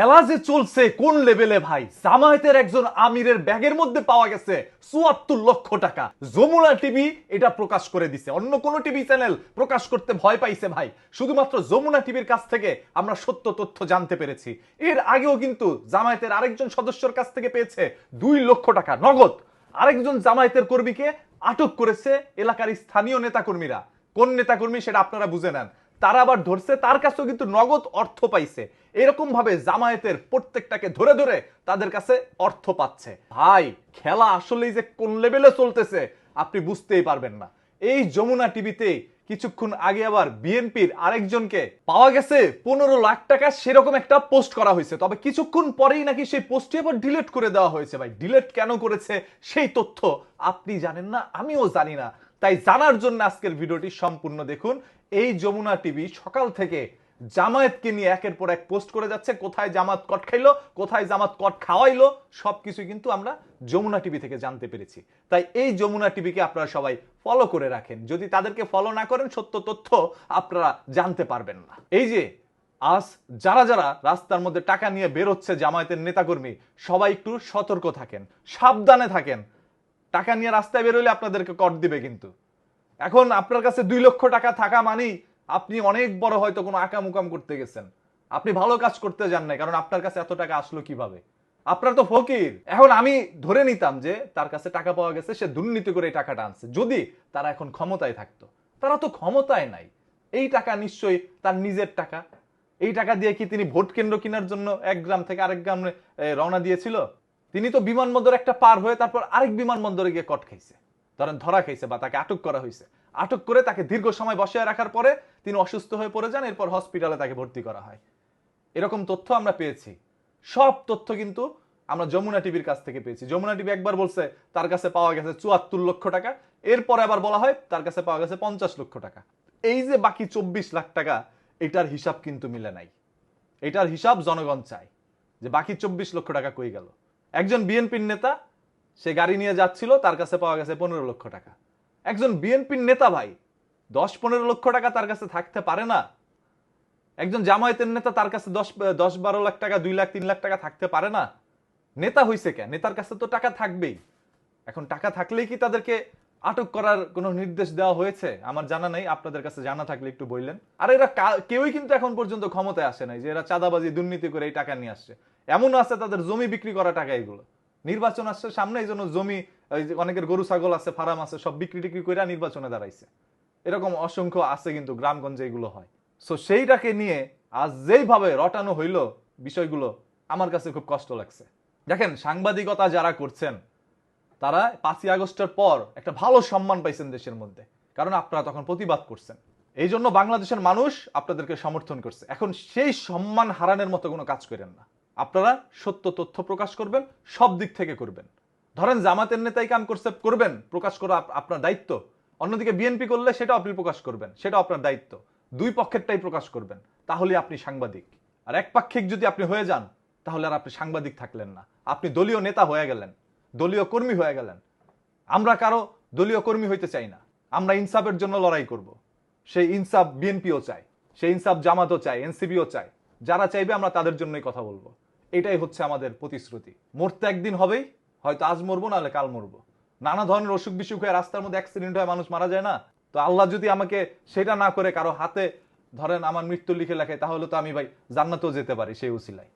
খেলা যে চলছে কোন লেভেলে ভাই? জামায়াতের একজন আমিরের ব্যাগের মধ্যে পাওয়া গেছে চুয়াত্তর লক্ষ টাকা। যমুনা টিভি এটা প্রকাশ করে দিছে। অন্য কোন টিভি চ্যানেল প্রকাশ করতে ভয় পাইছে ভাই। শুধুমাত্র যমুনা টিভির কাছ থেকে আমরা সত্য তথ্য জানতে পেরেছি। এর আগেও কিন্তু জামায়াতের আরেকজন সদস্যর কাছ থেকে পেয়েছে দুই লক্ষ টাকা নগদ। আরেকজন জামায়াতের কর্মীকে আটক করেছে এলাকার স্থানীয় নেতাকর্মীরা। কোন নেতাকর্মী সেটা আপনারা বুঝে নেন। তারা আবার ধরছে, তার কাছেও কিন্তু নগদ অর্থ পাইছে। এরকম ভাবে জামায়াতের প্রত্যেকটাকে ধরে ধরে তাদের কাছে অর্থ পাচ্ছে। ভাই, খেলা আসলেই যে কোন লেভেলে চলতেছে, আপনি বুঝতেই পারবেন না। এই যমুনা টিভিতে কিছুক্ষণ আগে আবার বিএনপির আরেকজনকে পাওয়া গেছে, পনেরো লাখ টাকা সেরকম একটা পোস্ট করা হয়েছে। তবে কিছুক্ষণ পরেই নাকি সেই পোস্টটি আবার ডিলেট করে দেওয়া হয়েছে। ভাই ডিলেট কেন করেছে, সেই তথ্য আপনি জানেন না, আমিও জানি না। তাই জানার জন্য আজকের ভিডিওটি সম্পূর্ণ দেখুন। এই যমুনা টিভি সকাল থেকে জামায়াতকে নিয়ে একের পর এক পোস্ট করে যাচ্ছে। কোথায় জামাত কট খাইলো, কোথায় জামাত কট খাওয়াইলো সব সবকিছু কিন্তু আমরা যমুনা টিভি থেকে জানতে পেরেছি। তাই এই যমুনা টিভিকে আপনারা সবাই ফলো করে রাখেন। যদি তাদেরকে ফলো না করেন, সত্য তথ্য আপনারা জানতে পারবেন না। এই যে, আজ যারা যারা রাস্তার মধ্যে টাকা নিয়ে বেরোচ্ছে জামায়াতের নেতাকর্মী, সবাই একটু সতর্ক থাকেন, সাবধানে থাকেন। টাকা নিয়ে রাস্তায় বেরোলে আপনাদেরকে কট দিবে কিন্তু। এখন আপনার কাছে দুই লক্ষ টাকা থাকা মানেই আপনি অনেক বড় হয়তো কোনো আকাম উকাম করতে গেছেন। আপনি ভালো কাজ করতে যান না কারণ আপনার কাছে এত টাকা আসলো কীভাবে? আপনার তো ফকির। এখন আমি ধরে নিতাম যে তার কাছে টাকা পাওয়া গেছে, সে দুর্নীতি করে এই টাকাটা আনছে। যদি তারা এখন ক্ষমতায় থাকতো। তারা তো ক্ষমতায় নাই। এই টাকা নিশ্চয়ই তার নিজের টাকা। এই টাকা দিয়ে কি তিনি ভোট কেন্দ্র কেনার জন্য এক গ্রাম থেকে আরেক গ্রামে রওনা দিয়েছিল? তিনি তো বিমানবন্দর একটা পার হয়ে তারপর আরেক বিমানবন্দরে গিয়ে কট খাইছে। ধরেন ধরা খাইছে বা তাকে আটক করা হয়েছে আটক করে তাকে দীর্ঘ সময় বসিয়ে রাখার পরে তিনি অসুস্থ হয়ে পড়ে যান, এরপর হসপিটালে তাকে ভর্তি করা হয়। এরকম তথ্য আমরা পেয়েছি। সব তথ্য কিন্তু আমরা যমুনা টিভির কাছ থেকে পেয়েছি। যমুনা টিভি একবার বলছে, তার কাছে পাওয়া গেছে চুয়াত্তর লক্ষ টাকা। এরপরে আবার বলা হয়, তার কাছে পাওয়া গেছে পঞ্চাশ লক্ষ টাকা। এই যে বাকি চব্বিশ লাখ টাকা, এটার হিসাব কিন্তু মিলে নাই। এটার হিসাব জনগণ চায় যে বাকি চব্বিশ লক্ষ টাকা কই গেল? একজন বিএনপির নেতা, সে গাড়ি নিয়ে যাচ্ছিল, তার কাছে পাওয়া গেছে পনেরো লক্ষ টাকা। একজন বিএনপির নেতা ভাই, দশ পনেরো লক্ষ টাকা তার কাছে থাকতে পারে না। একজন জামায়াতের নেতা তার কাছে দশ দশ বারো লাখ টাকা, দুই লাখ, তিন লাখ টাকা থাকতে পারে না। নেতা হইছে কেন নেতার কাছে তো টাকা থাকবেই। এখন টাকা থাকলেই কি তাদেরকে আটক করার কোনো নির্দেশ দেওয়া হয়েছে? আমার জানা নাই, আপনাদের কাছে জানা থাকলে একটু বললেন। আর এরা কেউই কিন্তু এখন পর্যন্ত ক্ষমতায় আসে নাই যে এরা চাঁদাবাজি, দুর্নীতি করে এই টাকা নিয়ে আসছে। এমন আছে তাদের জমি বিক্রি করা টাকা এগুলো। নির্বাচন আসছে, সামনে এই জন্য জমি অনেকের গরু, ছাগল আছে, ফার্ম আছে, সব বিক্রি টিক্রি করে নির্বাচনে দাঁড়াইছে। এরকম অসংখ্য আছে কিন্তু গ্রামগঞ্জে এগুলো হয়। সো সেইটাকে নিয়ে আজ যেইভাবে রটানো হইল বিষয়গুলো, আমার কাছে খুব কষ্ট লাগছে। দেখেন, সাংবাদিকতা যারা করছেন তারা পাঁচই আগস্টের পর একটা ভালো সম্মান পাইছেন দেশের মধ্যে। কারণ আপনারা তখন প্রতিবাদ করছেন। এই জন্য বাংলাদেশের মানুষ আপনাদেরকে সমর্থন করছে। এখন সেই সম্মান হারানোর মতো কোনো কাজ করেন না। আপনারা সত্য তথ্য প্রকাশ করবেন, সব দিক থেকে করবেন। ধরেন জামাতের নেতাই কাম করছে, করবেন, প্রকাশ করা আপনার দায়িত্ব। অন্যদিকে বিএনপি করলে সেটাও আপনি প্রকাশ করবেন, সেটাও আপনার দায়িত্ব। দুই পক্ষেরটাই প্রকাশ করবেন তাহলে আপনি সাংবাদিক। আর একপাক্ষিক যদি আপনি হয়ে যান, তাহলে আর আপনি সাংবাদিক থাকলেন না। আপনি দলীয় নেতা হয়ে গেলেন। দলীয় কর্মী হয়ে গেলেন। আমরা কারও দলীয় কর্মী হইতে চাই না। আমরা ইনসাফের জন্য লড়াই করব। সেই ইনসাফ বিএনপিও চায়, সেই ইনসাফ জামাতও চায়, এনসিপিও চায়। যারা চাইবে আমরা তাদের জন্যই কথা বলব। এটাই হচ্ছে আমাদের প্রতিশ্রুতি। মরতে একদিন হবেই, হয়তো আজ মরবো, নাহলে কাল মরবো। নানা ধরনের অসুখ বিসুখ হয়ে রাস্তার মধ্যে অ্যাক্সিডেন্ট হয়ে মানুষ মারা যায় না। তো আল্লাহ যদি আমাকে সেটা না করে কারও হাতে ধরেন আমার মৃত্যু লিখে লেখে তাহলে তো আমি ভাই জান্নাতেও যেতে পারি সেই উসিলায়।